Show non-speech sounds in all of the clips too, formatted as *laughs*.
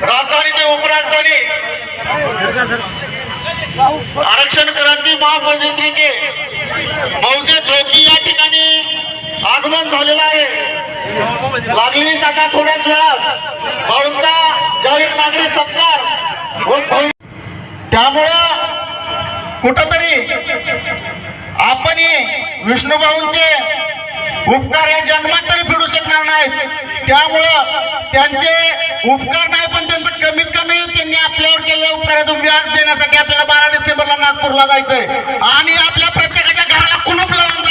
राजधानी ते उपराजधानी. आरक्षण क्रांती महापंचायतीचे मौजे धोकी या ठिकाणी आगमन झालेलं आहे. लागलेली जागा थोड्याच वेळात. भाऊंचा जाहीर नागरी सत्कार. त्यामुळं कुठंतरी आपण विष्णुभाऊंचे उपकार या जन्मात तरी फेडू शकणार नाहीत. त्यामुळं त्यांचे उपकार नाही पण त्यांचं कमीत कमी त्यांनी आपल्यावर केलेल्या उपकाराचं व्याज देण्यासाठी आपल्याला बारा डिसेंबरला नागपूरला जायचंय. आणि आपल्या प्रत्येकाच्या घराला कुलूप लावून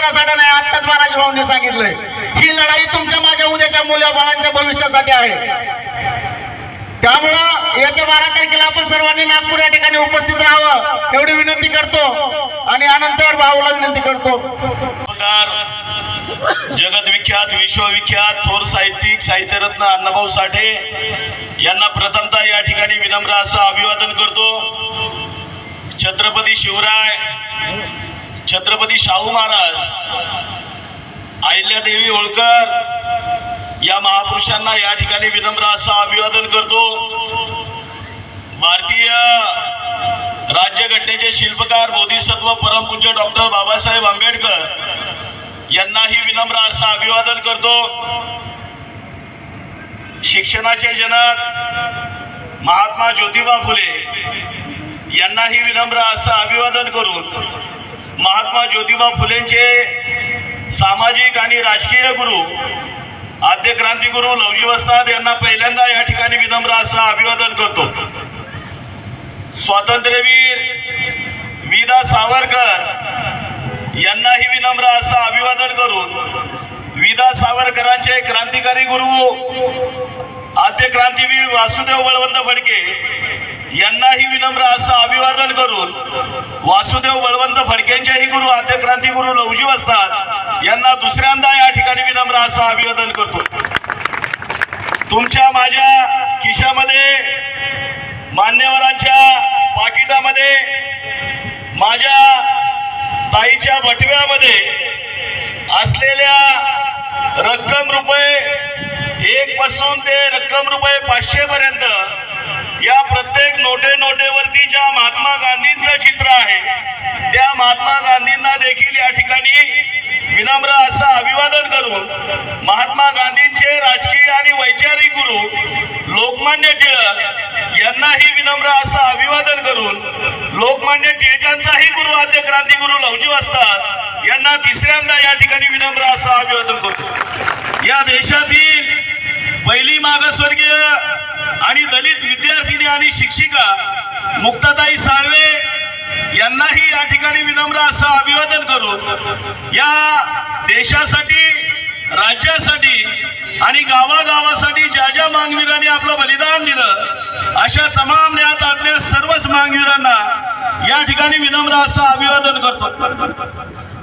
लढाई नाही आत्ताच महाराज भाऊंनी सांगितलंय. ही लढाई तुमच्या माझ्या उद्याच्या मुलाबाळांच्या भविष्यासाठी आहे. त्यामुळं येत्या बारा तारखेला आपण सर्वांनी नागपूर या ठिकाणी उपस्थित राहावं एवढी विनंती करतो आणि अनंतर भाऊला विनंती करतो. जगतविख्यात विश्वविख्यात थोर साहित्यिक साहित्यरत्न अण्णाभाऊ साठे यांना प्रथमतः या ठिकाणी विनम्र असं अभिवादन करतो. छत्रपती शिवराय छत्रपती शाहू महाराज अहिल्यादेवी होळकर या महापुरुषांना या ठिकाणी विनम्र असं अभिवादन करतो. भारतीय राज्यघटनेचे शिल्पकार बोधिसत्व परमपूज्य डॉक्टर बाबासाहेब आंबेडकर यांनाही विनम्र असं अभिवादन करतो. शिक्षणाचे जनक महात्मा ज्योतिबा फुले यांनाही विनम्र असं अभिवादन करून महात्मा ज्योतिबा फुलेंचे सामाजिक आणि राजकीय गुरु आद्य क्रांतिगुरु लवजी यांना पहिल्यांदा या ठिकाणी विनम्र असं अभिवादन करतो. स्वातंत्र्यवीर विदा सावरकर यांनाही विनम्र असं अभिवादन करून विदा सावरकरांचे क्रांतिकारी गुरु आद्य क्रांतीवीर वासुदेव बळवंत फडके यांनाही विनम्र असं अभिवादन करून वासुदेव बळवंत फडकेंचेही गुरु आद्य क्रांती गुरु लवजी असतात यांना दुसऱ्यांदा या ठिकाणी विनम्र असं अभिवादन करतो. तुमच्या माझ्या खिशामध्ये मान्यवरांच्या पाकिटामध्ये माझ्या ताईच्या बटव्यामध्ये असलेल्या रक्कम रुपये एक पासून ते रक्कम रुपये पाचशे पर्यंत या प्रत्येक नोटे नोटेवरती ज्या महात्मा गांधींचं चित्र आहे त्या महात्मा गांधींना देखील या ठिकाणी विनम्र असं अभिवादन करून महात्मा गांधींचे राजकीय आणि वैचारिक गुरु लोकमान्य टिळक यांनाही विनम्र असं अभिवादन करून लोकमान्य टिळकांचाही गुरु आद्य क्रांतिगुरु लवजीव असतात यांना तिसऱ्यांदा या ठिकाणी विनम्र असं अभिवादन करतो. या देशातील पहिली मागासवर्गीय आणि दलित विद्यार्थिनी आणि शिक्षिका मुक्ताताई साळवे यांनाही या ठिकाणी विनम्र असं अभिवादन करून या देशासाठी राज्यासाठी आणि गावागावासाठी ज्या ज्या मांगवीरांनी आपलं बलिदान दिलं अशा तमाम न्यात आज्ञा सर्वच मांगवीरांना या ठिकाणी विनम्र असं अभिवादन करतो.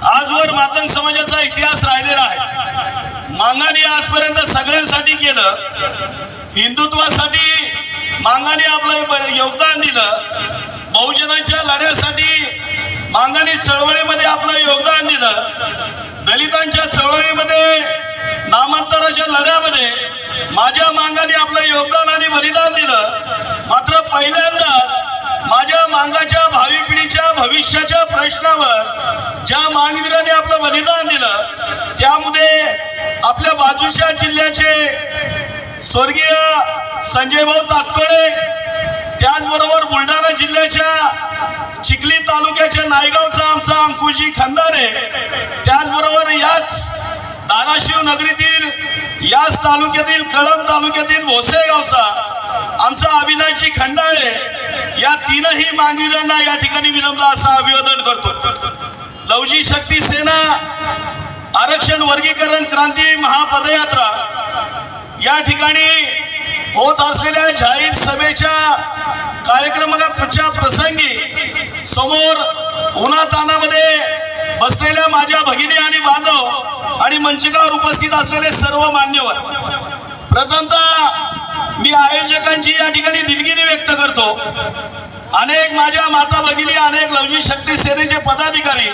आजवर मातंग समाजाचा इतिहास राहिलेला आहे. मांगाने आजपर्यंत सगळ्यांसाठी केलं. हिंदुत्वासाठी मांगाने आपलं योगदान दिलं. बहुजनांच्या लढ्यासाठी मांगाने चळवळीमध्ये आपलं योगदान दिलं. दलितांच्या चळवळीमध्ये नामांतराच्या लढ्यामध्ये माझ्या मांगाने आपलं योगदान आणि बलिदान दिलं. मात्र पहिल्यांदाच माझ्या मांगाच्या भावी पिढीच्या भविष्याच्या प्रश्नावर ज्या मांगवीराने आपलं बलिदान दिलं त्यामध्ये आपल्या बाजूच्या जिल्ह्याचे स्वर्गीय संजय भाऊ ताकतोडे त्याचबरोबर बुलढाणा जिल्ह्याच्या चिखली तालुक्याच्या नायगावचा आमचा अंकुशी खंदारे त्याचबरोबर याच धाराशिव नगरीतील याच तालुक्यातील कळंब तालुक्यातील भोसेगावचा आमचा अभिनयजी खंडाळे या तीनही मानवीरांना या ठिकाणी विनम्र असा अभिवादन करतो. लवजी शक्ती सेना आरक्षण वर्गीकरण क्रांती महापदयात्रा या ठिकाणी होत असलेल्या जाहीर सभेच्या कार्यक्रमाच्या प्रसंगी समोर उन्हातानामध्ये बसलेल्या माझ्या भगिनी आणि बांधव आणि मंचिकावर उपस्थित असलेले सर्व मान्यवर. प्रथमतः मी आयोजकांची या ठिकाणी दिलगिरी व्यक्त करतो. अनेक माझ्या माता भगिनी अनेक लवजी शक्ती सेनेचे पदाधिकारी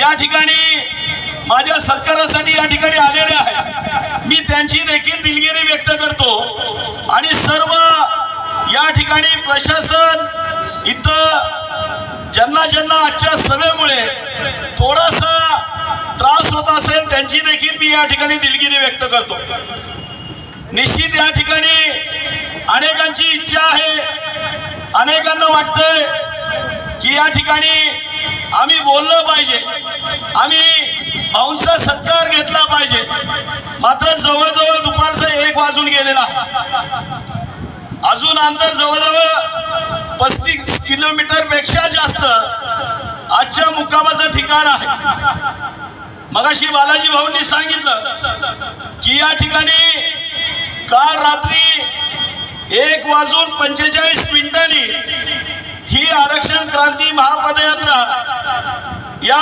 या ठिकाणी माझ्या सत्कारासाठी या ठिकाणी आलेले आहेत. मी त्यांची देखील दिलगिरी व्यक्त करतो. आणि सर्व या ठिकाणी प्रशासन इथं ज्यांना ज्यांना आजच्या सभेमुळे थोडासा त्रास होत असेल त्यांची देखील मी या ठिकाणी दिलगिरी व्यक्त करतो. निश्चित या ठिकाणी अनेकांची इच्छा आहे. अनेकांना वाटतंय की या ठिकाणी आम्ही बोललं पाहिजे. आम्ही भाऊंचा सत्कार घेतला पाहिजे. मात्र जवळजवळ दुपारचं एक वाजून गेलेला अजून अंतर जवळजवळ पस्तीस किलोमीटरपेक्षा जास्त आजच्या मुक्कामाचं ठिकाण आहे. मगाशी बालाजी भाऊंनी सांगितलं की या ठिकाणी काल रात्री एक वाजून पंचेचाळीस मिनिटांनी ही आरक्षण क्रांती महापदयात्रा या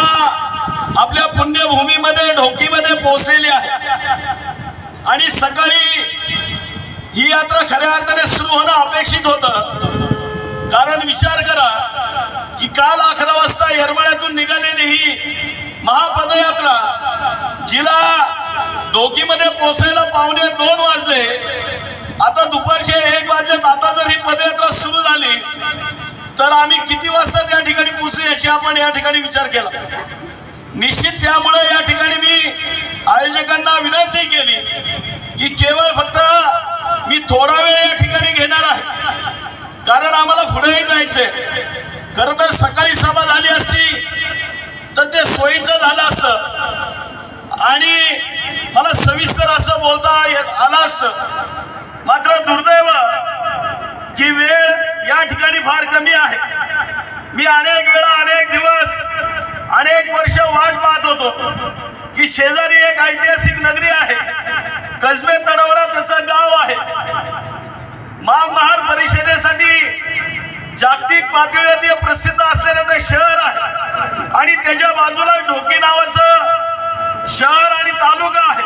आपल्या पुण्यभूमीमध्ये ढोकीमध्ये पोहोचलेली आहे. आणि सकाळी ही यात्रा खऱ्या अर्थाने सुरू होणं अपेक्षित होतं. कारण विचार करा की काल अकरा वाजता येरमळ्यातून निघालेली ही महापदयात्रा जिला ढोकीमध्ये पोचायला पावणे दोन वाजले. आता दुपारचे एक वाजले आता जर ही पदयात्रा सुरू झाली तर आम्ही किती वाजता त्या ठिकाणी पोहोचू याची आपण या ठिकाणी विचार केला. निश्चित त्यामुळे या ठिकाणी मी आयोजकांना विनंती केली की केवळ फक्त मी थोडा वेळ या ठिकाणी घेणार आहे. कारण आम्हाला पुढेही जायचंय. खर तर सकाळी सभा झाली असती तर ते सोयीचं झालं असतं. आणि मला सविस्तर असं बोलता येत आलं असतं. मात्र दुर्दैव की वेळ या ठिकाणी फार कमी आहे. मी अनेक वेळा अनेक दिवस अनेक वर्ष वाट पाहत होतो की शेजारी एक ऐतिहासिक नगरी आहे. कसबे तडवडा त्याचं गाव आहे. महामहार परिषदेसाठी जागतिक पातळीवरती प्रसिद्ध असलेलं ते शहर आहे. आणि त्याच्या बाजूला ढोकी नावाचं शहर आणि तालुका आहे.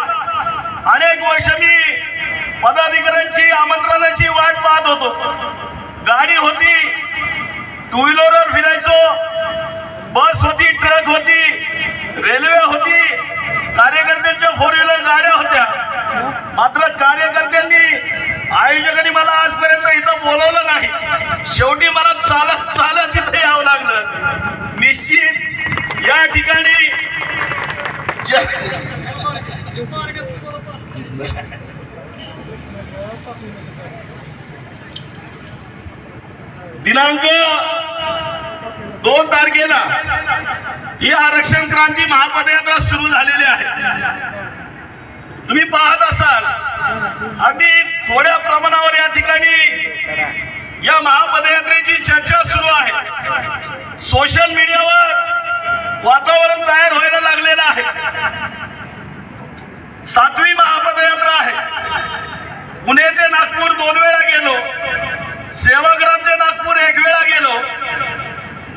अनेक वर्ष मी पदाधिकाऱ्यांची आमंत्रणाची वाट पाहत होतो. गाडी होती टू व्हीलरवर फिरायचो बस होती ट्रक होती रेल्वे होती कार्यकर्त्यांच्या फोर व्हीलर गाड्या होत्या. मात्र कार्यकर्त्यांनी आयोजकांनी मला आजपर्यंत इथं बोलवलं नाही. शेवटी मला चालत चालत इथं यावं लागलं. निश्चित या ठिकाणी ज्या- *laughs* *laughs* *laughs* दिनांक दोन तारखेला ही आरक्षण क्रांती महापदयात्रा सुरू झालेली आहे. तुम्ही पाहत असाल अगदी थोड्या प्रमाणावर या ठिकाणी या महापदयात्रेची चर्चा सुरू आहे. सोशल मीडियावर वातावरण तयार व्हायला लागलेलं आहे. सातवी महापदयात्रा आहे. पुणे ते नागपूर दोन वेळा गेलो. सेवाग्राम ते नागपूर एक वेळा गेलो.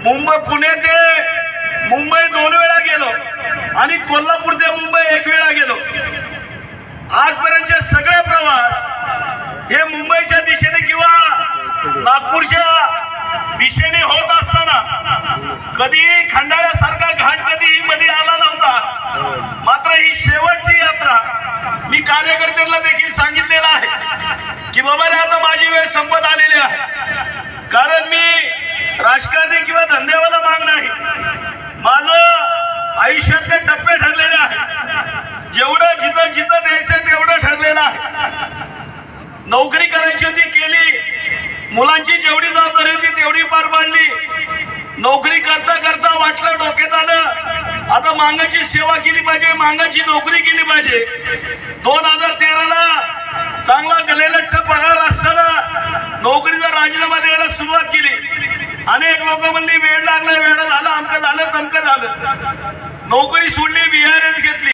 मुंबई पुणे ते मुंबई दोन वेळा गेलो. आणि कोल्हापूर ते मुंबई एक वेळा गेलो. आजपर्यंतचे सगळे प्रवास हे मुंबईच्या दिशेने किंवा नागपूरच्या दिशेने होत असताना कधीही खंडाळ्यासारखा घाट कधीही मध्ये आला नव्हता. मात्र ही शेवटची यात्रा मी कार्यकर्त्यांना देखील सांगितलेलं आहे की बाबा रे आता माझी वेळ संपत आलेली आहे. कारण मी राजकारणी किंवा धंद्यावाला माग नाही. माझं आयुष्यातले टप्पे ठरलेले आहे जेवढं जिथं जिथं द्यायचं तेवढं ठरलेलं आहे. नोकरी करायची होती केली. मुलांची जेवढी जबाबदारी होती तेवढी पार पाडली. नोकरी करता करता वाटलं डोक्यात आलं. आता मांगाची सेवा केली पाहिजे मांगाची नोकरी केली पाहिजे. दोन हजार तेराला चांगला गलेलठ्ठ पगार असताना नोकरीचा राजीनामा द्यायला सुरुवात केली. अनेक लोक म्हणली वेळ लागला वेळ झाला अमकं झालं तमकं झालं. नोकरी सोडली बीआरएस घेतली.